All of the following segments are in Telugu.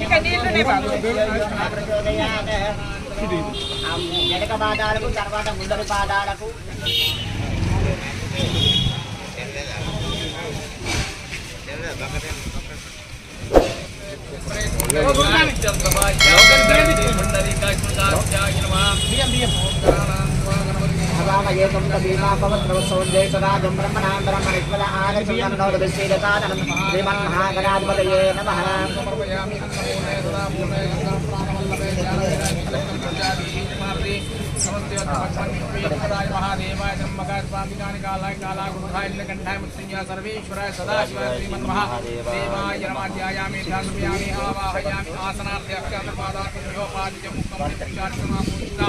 కృప కృప కటాక్ష కటాక్ష సిద్ధ్యర్థం సిద్ధ్యర్థం సందర్భే వెనక పాదాలకు తర్వాత ముందరి పాదాలకు भवामयेकं तदीमापवत्रवत्सौन्दे सदागं ब्रह्मणां ब्रह्मणिष्वद आगच्छन्नोदभिशीलतादनं श्रीमन्महागणाधिपतये नमः। समस्तयोत्तमस्वामित्वेकदाय महादेवाय त्र्यम्बकाय स्वामिकानि कालाय कालागुरुधाय नीलकण्ठाय मृत्युञ्जय सर्वेश्वराय सदाशिवाय श्रीमन्महादेवाय रमाध्यायामि ध्यानयामि आवाहयामि आसनार्थ्यः कर्णपादाभ्यो पादिजमुखं कार्यक्रमापूजिता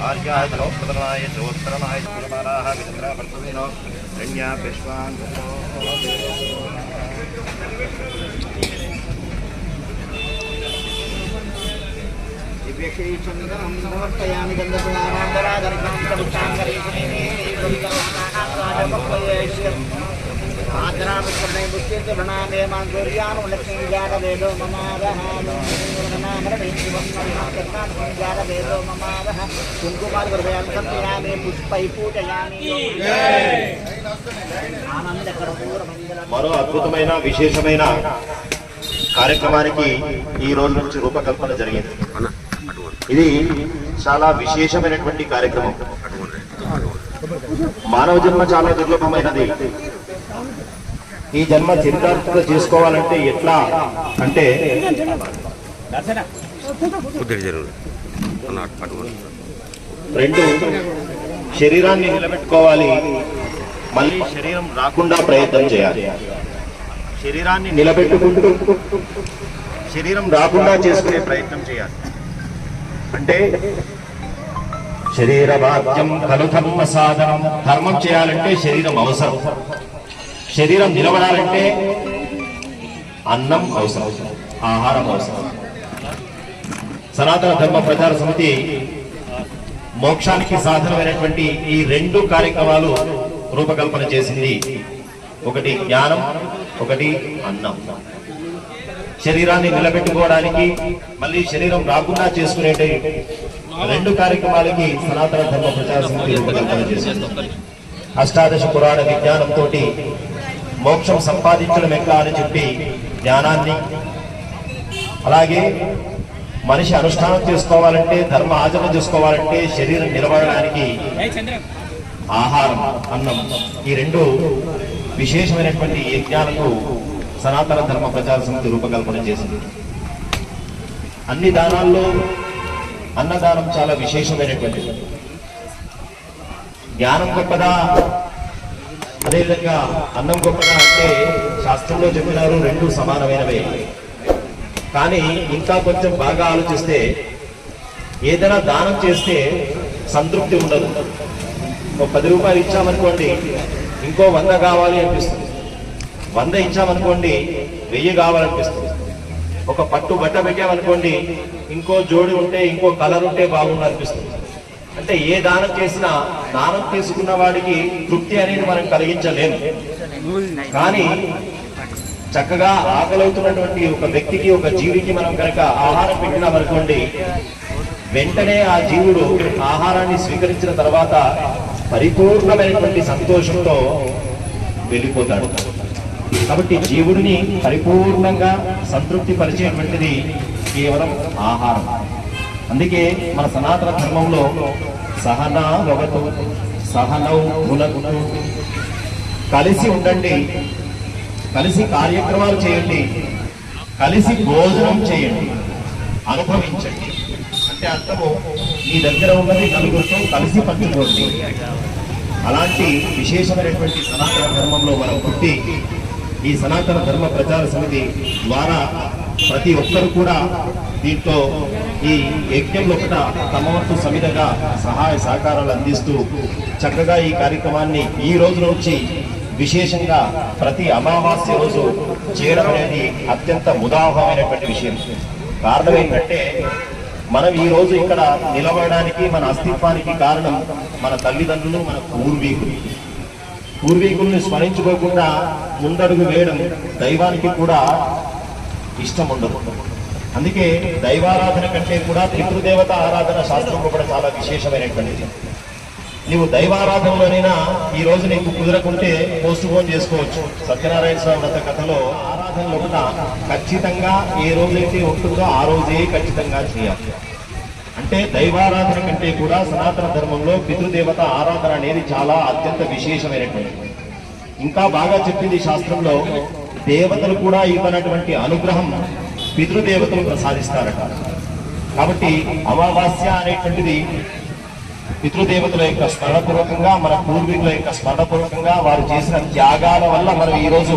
చ ఆర్యాయ నమోత్తరాయ చోత్తరనాయ కులమారాహ విచంద్ర పర్వదినో రణ్యా విశ్వాన్ దివ్యశ్రీచంద్రం సమర్పయామి గంధపురానందరాధర్మం మరో అద్భుతమైన విశేషమైన కార్యక్రమానికి ఈ రోజు నుంచి రూపకల్పన జరిగింది. ఇది చాలా విశేషమైనటువంటి కార్యక్రమం. మానవ జన్మ చాలా దుర్లభమైనది. ఈ జన్మ చరితార్థత చేసుకోవాలంటే ఎట్లా? అంటే రెండు శరీరాన్ని నిలబెట్టుకోవాలి. మళ్ళీ శరీరం రాకుండా ప్రయత్నం చేయాలి. శరీరాన్ని నిలబెట్టుకుంటూ శరీరం రాకుండా చేసుకునే ప్రయత్నం చేయాలి. అంటే శరీర బాధ్యం ఖలు ధర్మ సాధనం. ధర్మం చేయాలంటే శరీరం అవసరం. శరీరం నిలబడాలంటే అన్నం అవసరం ఆహారం అవసరం. సనాతన ధర్మ ప్రచార సమితి మోక్షానికి సాధనమైనటువంటి ఈ రెండు కార్యక్రమాలు రూపకల్పన చేసింది. ఒకటి జ్ఞానం ఒకటి అన్నం. శరీరాన్ని నిలబెట్టుకోవడానికి మళ్ళీ శరీరం రాకుండా చేసుకునే రెండు కార్యక్రమాలకి సనాతన ధర్మ ప్రచార సమితి రూపకల్పన చేసింది. అష్టాదశ పురాణ విజ్ఞానంతో మోక్షం సంపాదించడం ఎట్లా అని చెప్పి జ్ఞానాన్ని అలాగే మనిషి అనుష్ఠానం చేసుకోవాలంటే ధర్మ ఆచరణ చేసుకోవాలంటే శరీరం నిలబడడానికి ఆహారం అన్నం ఈ రెండు విశేషమైనటువంటి యజ్ఞాలకు సనాతన ధర్మ ప్రచార సమితి రూపకల్పన చేసింది. అన్ని దానాల్లో అన్నదానం చాలా విశేషమైనటువంటిది. జ్ఞానం గొప్పదా? అదేవిధంగా అన్నం గొప్పగా అంటే శాస్త్రంలో చెప్పినారు రెండు సమానమైనవే. కానీ ఇంకా కొంచెం బాగా ఆలోచిస్తే ఏదైనా దానం చేస్తే సంతృప్తి ఉండదు. ఒక పది రూపాయలు ఇచ్చామనుకోండి ఇంకో వంద కావాలి అనిపిస్తుంది. వంద ఇచ్చామనుకోండి వెయ్యి కావాలనిపిస్తుంది. ఒక పట్టు బట్ట పెట్టామనుకోండి ఇంకో జోడి ఉంటే ఇంకో కలర్ ఉంటే బాగుండు అనిపిస్తుంది. అంటే ఏ దానం చేసినా దానం తీసుకున్న వాడికి తృప్తి అనేది మనం కలిగించలేము. కానీ చక్కగా ఆకలవుతున్నటువంటి ఒక వ్యక్తికి ఒక జీవికి మనం కనుక ఆహారం పెట్టినామనుకోండి వెంటనే ఆ జీవుడు ఆహారాన్ని స్వీకరించిన తర్వాత పరిపూర్ణమైనటువంటి సంతోషంతో వెళ్ళిపోతాడు. కాబట్టి జీవుడిని పరిపూర్ణంగా సంతృప్తి పరిచేటువంటిది కేవలం ఆహారం. అందుకే మన సనాతన ధర్మంలో సహనా భవతు సహనౌ భునగును కలిసి ఉండండి కలిసి కార్యక్రమాలు చేయండి కలిసి భోజనం చేయండి అనుభవించండి. అంటే అర్థము మీ దగ్గర ఉన్నది నలుగురితో కలిసి పంచుకోండి. అలాంటి విశేషమైనటువంటి సనాతన ధర్మంలో మనం పుట్టి ఈ సనాతన ధర్మ ప్రచార సమితి ద్వారా ప్రతి ఒక్కరు కూడా దీంట్లో ఈ యజ్ఞంలో ఒకట తమ వంతు సమిధగా సహాయ సహకారాలు అందిస్తూ చక్కగా ఈ కార్యక్రమాన్ని ఈ రోజు నుంచి విశేషంగా ప్రతి అమావాస్య రోజు చేయడం అనేది అత్యంత ముదావహమైనటువంటి విషయం. కారణం ఏంటంటే మనం ఈ రోజు ఇక్కడ నిలబడడానికి మన అస్తిత్వానికి కారణం మన తల్లిదండ్రులు మన పూర్వీకులు. పూర్వీకుల్ని స్మరించుకోకుండా ముందడుగు వేయడం దైవానికి కూడా ఇష్టం ఉండదు అందుకే దైవారాధన కంటే కూడా పితృదేవత ఆరాధన శాస్త్రంలో కూడా చాలా విశేషమైనటువంటిది. నీవు దైవారాధనలోనైనా ఈ రోజు నీకు కుదరకుంటే పోస్ట్ పోన్ చేసుకోవచ్చు. సత్యనారాయణ స్వామి వ్రత కథలో ఆరాధనలో కూడా ఖచ్చితంగా ఏ రోజైతే ఉంటుందో ఆ రోజే ఖచ్చితంగా చేయాలి. అంటే దైవారాధన కంటే కూడా సనాతన ధర్మంలో పితృదేవత ఆరాధన అనేది చాలా అత్యంత విశేషమైనటువంటిది. ఇంకా బాగా చెప్పింది శాస్త్రంలో దేవతలు కూడా ఇవ్వనటువంటి అనుగ్రహం పితృదేవతలు ప్రసాదిస్తారట. కాబట్టి అమావాస్య అనేటువంటిది పితృదేవతల యొక్క స్మరణపూర్వకంగా మన పూర్వీకుల యొక్క స్మరణపూర్వకంగా వారు చేసిన త్యాగాల వల్ల మనం ఈ రోజు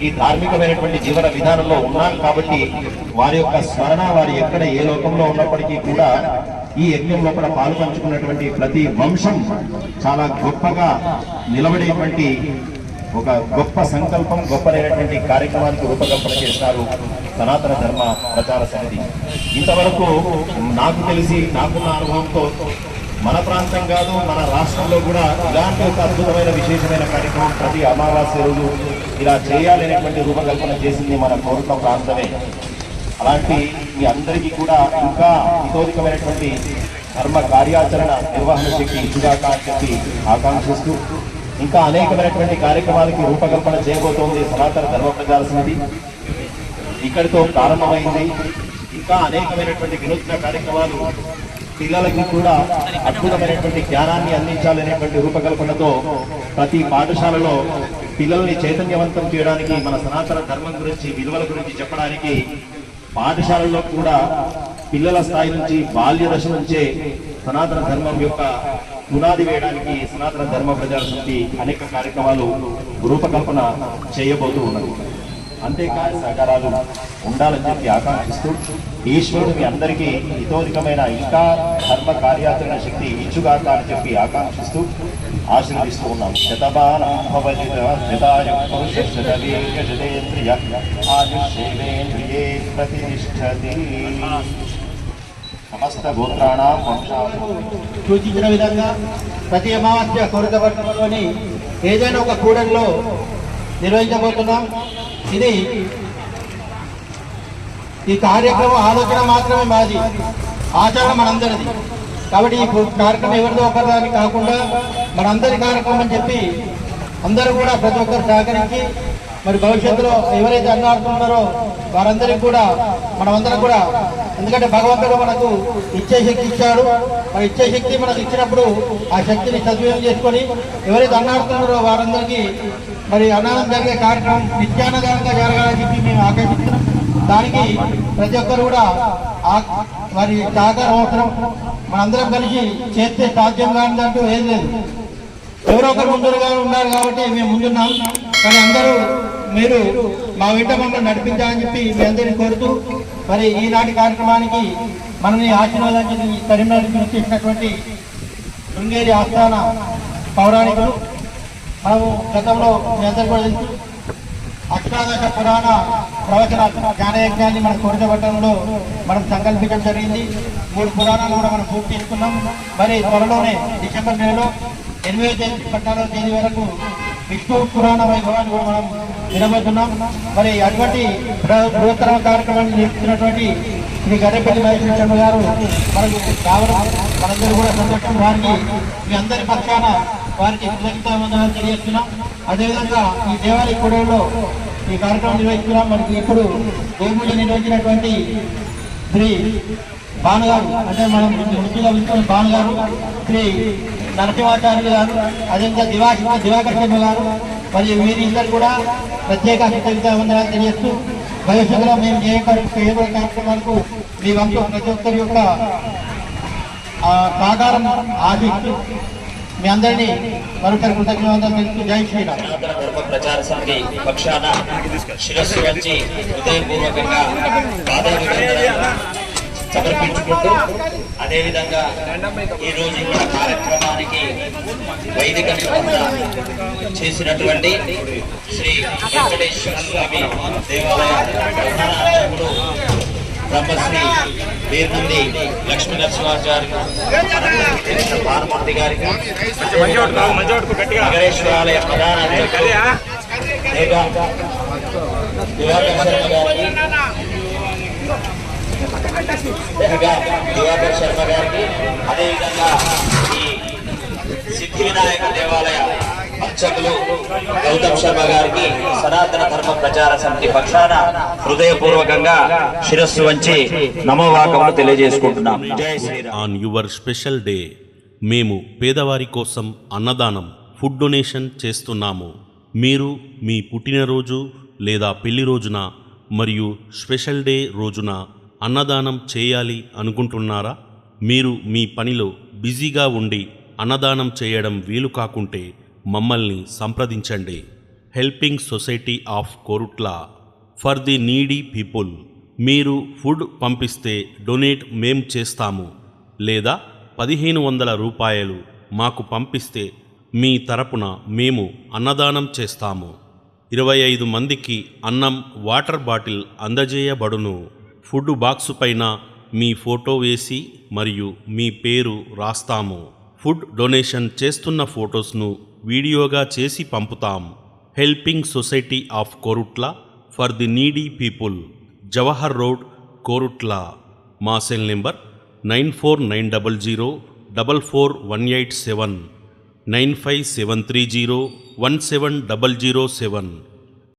ఈ ధార్మికమైనటువంటి జీవన విధానంలో ఉన్నాం కాబట్టి వారి యొక్క స్మరణ వారి ఎక్కడ ఏ లోకంలో ఉన్నప్పటికీ కూడా ఈ యజ్ఞంలో కూడా పాలుపంచుకున్నటువంటి ప్రతి వంశం చాలా గొప్పగా నిలబడేటువంటి ఒక గొప్ప సంకల్పం గొప్పదైనటువంటి కార్యక్రమానికి రూపకల్పన చేసినారు సనాతన ధర్మ ప్రచార సమితి. ఇంతవరకు నాకు తెలిసి నాకున్న అనుభవంతో మన ప్రాంతం కాదు మన రాష్ట్రంలో కూడా ఇలాంటి ఒక అద్భుతమైన విశేషమైన కార్యక్రమం ప్రతి అమావాస్య రోజు ఇలా చేయాలనేటువంటి రూపకల్పన చేసింది మన కోరుట్ల ప్రాంతమే. అలాంటి మీ అందరికీ కూడా ఇంకా హితోధికమైనటువంటి ధర్మ కార్యాచరణ నిర్వహణ శక్తి ఇచ్చుగాక అని చెప్పి ఆకాంక్షిస్తూ ఇంకా అనేకమైనటువంటి కార్యక్రమాలకి రూపకల్పన చేయబోతోంది సనాతన ధర్మ ప్రచార సమితి. ఇక్కడితో ప్రారంభమైంది. ఇంకా అనేకమైనటువంటి వినూత్న కార్యక్రమాలు పిల్లలకి కూడా అద్భుతమైనటువంటి జ్ఞానాన్ని అందించాలనేటువంటి రూపకల్పనతో ప్రతి పాఠశాలలో పిల్లల్ని చైతన్యవంతం చేయడానికి మన సనాతన ధర్మం గురించి విలువల గురించి చెప్పడానికి పాఠశాలల్లో కూడా పిల్లల స్థాయి నుంచి బాల్య దశ నుంచే సనాతన ధర్మం యొక్క పునాది వేయడానికి సనాతన ధర్మ ప్రచార సమితి అనేక కార్యక్రమాలు రూపకల్పన చేయబోతూ ఉన్నది. అంతేకాని సహకారాలు ఉండాలని చెప్పి ఆకాంక్షిస్తూ ఈశ్వరుడు మీ అందరికీ హితోధికమైన ఇంకా ధర్మ కార్యాచరణ శక్తి ఇచ్చుగాక అని చెప్పి ఆకాంక్షిస్తూ ఆశీర్వదిస్తూ ఉన్నాం. శతమానం ప్రతిష్టతి. సమస్త గోత్రాణం సూచించిన విధంగా ప్రతి అమావాస్య కొరతపట్నంలోని ఏదైనా ఒక కూడలిలో నిర్వహించబోతున్నాం. ఇది ఈ కార్యక్రమం ఆలోచన మాత్రమే మాది ఆచారం మనందరిది. కాబట్టి ఈ కార్యక్రమం ఎవరిదో ఒకరిదాని కాకుండా మనందరి కార్యక్రమం అని చెప్పి అందరూ కూడా ప్రతి ఒక్కరు సహకరించి మరి భవిష్యత్తులో ఎవరైతే అన్నాడుతున్నారో వారందరికీ కూడా మనమందరం కూడా ఎందుకంటే భగవంతుడు మనకు ఇచ్చే శక్తి ఇచ్చాడు. మరి ఇచ్చే శక్తి మనకు ఇచ్చినప్పుడు ఆ శక్తిని సద్వినియోగం చేసుకొని ఎవరైతే అన్నాడుతున్నారో వారందరికీ మరి అన్నదానం జరిగే కార్యక్రమం నిత్యానదానంగా జరగాలని చెప్పి మేము ఆకర్షిస్తున్నాం దానికి ప్రతి ఒక్కరు కూడా మరి సహకారం అవసరం. మనందరం కలిసి చేస్తే సాధ్యం కానిదంటూ ఏం లేదు. ఎవరో ఒకరు ముందుగా ఉన్నారు కాబట్టి మేము ముందున్నాం. కానీ అందరూ మీరు మా వెంట మమ్మల్ని నడిపించాలని చెప్పి మీ అందరినీ కోరుతూ మరి ఈనాటి కార్యక్రమానికి మనల్ని ఆశీర్వాదాన్ని కరీంనగర్ నుంచి చేసినటువంటి శృంగేరి ఆస్థాన పౌరాణికులు మనము గతంలో మీ అందరికీ కూడా తెలుసు అష్టాదశ పురాణ ప్రవచన జ్ఞానయజ్ఞాన్ని మన కోరికపట్టణంలో మనం సంకల్పించడం జరిగింది. మూడు పురాణాలు కూడా మనం పూర్తి చేసుకున్నాం. మరి త్వరలోనే డిసెంబర్ నెలలో ఎనిమిదో తేదీ పద్నాలుగో తేదీ వరకు విష్ణు పురాణ వైభవాన్ని కూడా మనం వినబోతున్నాం. మరి అటువంటి బృ- బృహత్తర కార్యక్రమాన్ని నిర్మించినటువంటి శ్రీ గడ్డపల్లి మహేశ్వర గారు మనకు కావడం మనందరూ కూడా సంతోషం. వారికి మీ అందరి పక్షాన వారికి కృతజ్ఞతావందనాలు తెలియజేస్తున్నాం. అదేవిధంగా ఈ దేవాలయ కూడలో ఈ కార్యక్రమం నిర్వహిస్తున్నాం. మనకి ఇప్పుడు దేవుడు నిర్వహించినటువంటి శ్రీ భానుగారు అంటే మనం ముందుగా పిలుచుకున్న భానుగారు శ్రీ నరసింహాచార్యులు గారు అదేవిధంగా దివాకర్ దివాకర్ శర్మ గారు మరియు వీరిద్దరు కూడా ప్రత్యేక కృతజ్ఞతావందనాలు తెలియజేస్తూ భవిష్యత్తులో మేము ఏ చేయబోయే కార్యక్రమాలకు మీ వంశం ప్రతి ఒక్కరి యొక్క ఆ, సహకారం ఆశిస్తూ మీ అందరినీ మరొకరి కృతజ్ఞతలు తెలుసు జై శ్రీరామ్. ప్రచార సమితి పక్షాన శిరస్సు వంచి హృదయపూర్వకంగా సమర్పించుకుంటూ అదేవిధంగా ఈ రోజు ఇక్కడ కార్యక్రమానికి వైదిక చేసినటువంటి శ్రీ వెంకటేశ్వర స్వామి దేవాలయ బ్రహ్మశ్రీ వీర్నంది లక్ష్మీ నరసింహాచార్య భానుమూర్తి గారికి నగరేశ్వరాలయ ప్రధాన అర్చకులు దివాకర్ శర్మ గారికి దివాకర్ శర్మ గారికి అదేవిధంగా ఈ సిద్ధి వినాయక దేవాలయ అర్చకులు గౌతమ్ శర్మ గారికి సనాతన ధర్మ ప్రచార సమితి పక్షాన హృదయపూర్వకంగా శిరస్సు వంచి నమోవాకములు తెలియజేసుకుంటున్నాం ఆన్ యువర్ స్పెషల్ డే మేము పేదవారి కోసం అన్నదానం ఫుడ్ డొనేషన్ చేస్తున్నాము. మీరు మీ పుట్టినరోజు లేదా పెళ్ళి రోజున మరియు స్పెషల్ డే రోజున అన్నదానం చేయాలి అనుకుంటున్నారా? మీరు మీ పనిలో బిజీగా ఉండి అన్నదానం చేయడం వీలు కాకుంటే మమ్మల్ని సంప్రదించండి. Helping society of Korutla for the needy people. మీరు ఫుడ్ పంపిస్తే డొనేట్ మేం చేస్తాము. లేదా పదిహేను వందల రూపాయలు మాకు పంపిస్తే మీ తరపున మేము అన్నదానం చేస్తాము. ఇరవై ఐదు మందికి అన్నం వాటర్ బాటిల్ అందజేయబడును. ఫుడ్ బాక్సు పైన మీ ఫోటో వేసి మరియు మీ పేరు రాస్తాము. ఫుడ్ డొనేషన్ చేస్తున్న ఫొటోస్ను వీడియోగా చేసి పంపుతాం. Helping society of Korutla for the needy people. Jawahar road Korutla. మా cell number nine four nine double zero double four one eight seven. Nine five seven three zero one seven double zero seven.